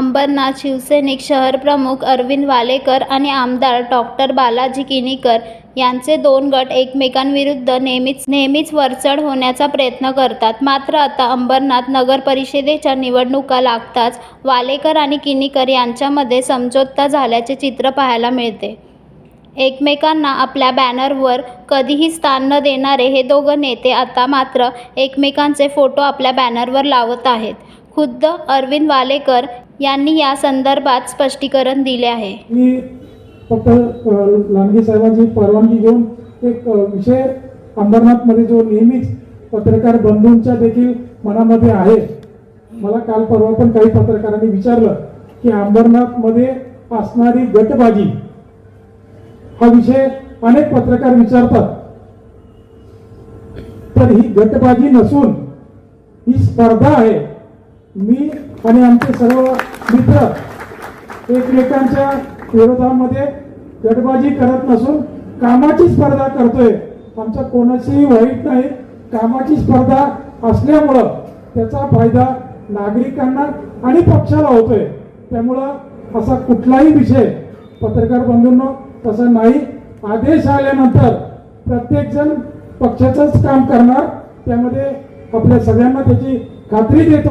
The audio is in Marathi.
अंबरनाथ शिवसैनिक शहरप्रमुख अरविंद वालेकर आणि आमदार डॉक्टर बालाजी किनीकर यांचे दोन गट एकमेकांविरुद्ध नेहमीच नेहमीच वरचढ होण्याचा प्रयत्न करतात. मात्र आता अंबरनाथ नगर परिषदेच्या निवडणुका लागताच वालेकर आणि किनीकर यांच्यामध्ये समझोता झाल्याचे चित्र पाहायला मिळते. एकमेकांना आपल्या बॅनरवर कधीही स्थान न देणारे हे दोघं नेते आता मात्र एकमेकांचे फोटो आपल्या बॅनरवर लावत आहेत. खुद्द अरविंद वालेकर यांनी या संदर्भात स्पष्टीकरण दिले आहे. मी फक्त लांडगे साहेबांची परवानगी घेऊन एक विषय अंबरनाथमध्ये जो नेहमीच पत्रकार बंधूंच्या देखील मनामध्ये आहे. मला काल परवा पण काही पत्रकारांनी विचारलं की अंबरनाथमध्ये असणारी गटबाजी हा विषय अनेक पत्रकार विचारतात. तर ही गटबाजी नसून ही स्पर्धा आहे. मी आणि आमचे सर्व मित्र एकमेकांच्या विरोधामध्ये गटबाजी करत नसून कामाची स्पर्धा करतोय. आमचं कोणाचीही वाईट नाही. कामाची स्पर्धा असल्यामुळं त्याचा फायदा नागरिकांना आणि पक्षाला होतोय. त्यामुळं असा कुठलाही विषय पत्रकार बंधूंनो तसा नाही. आदेश आल्यानंतर प्रत्येकजण पक्षाचंच काम करणार. त्यामध्ये आपल्या सगळ्यांना त्याची खात्री देतो.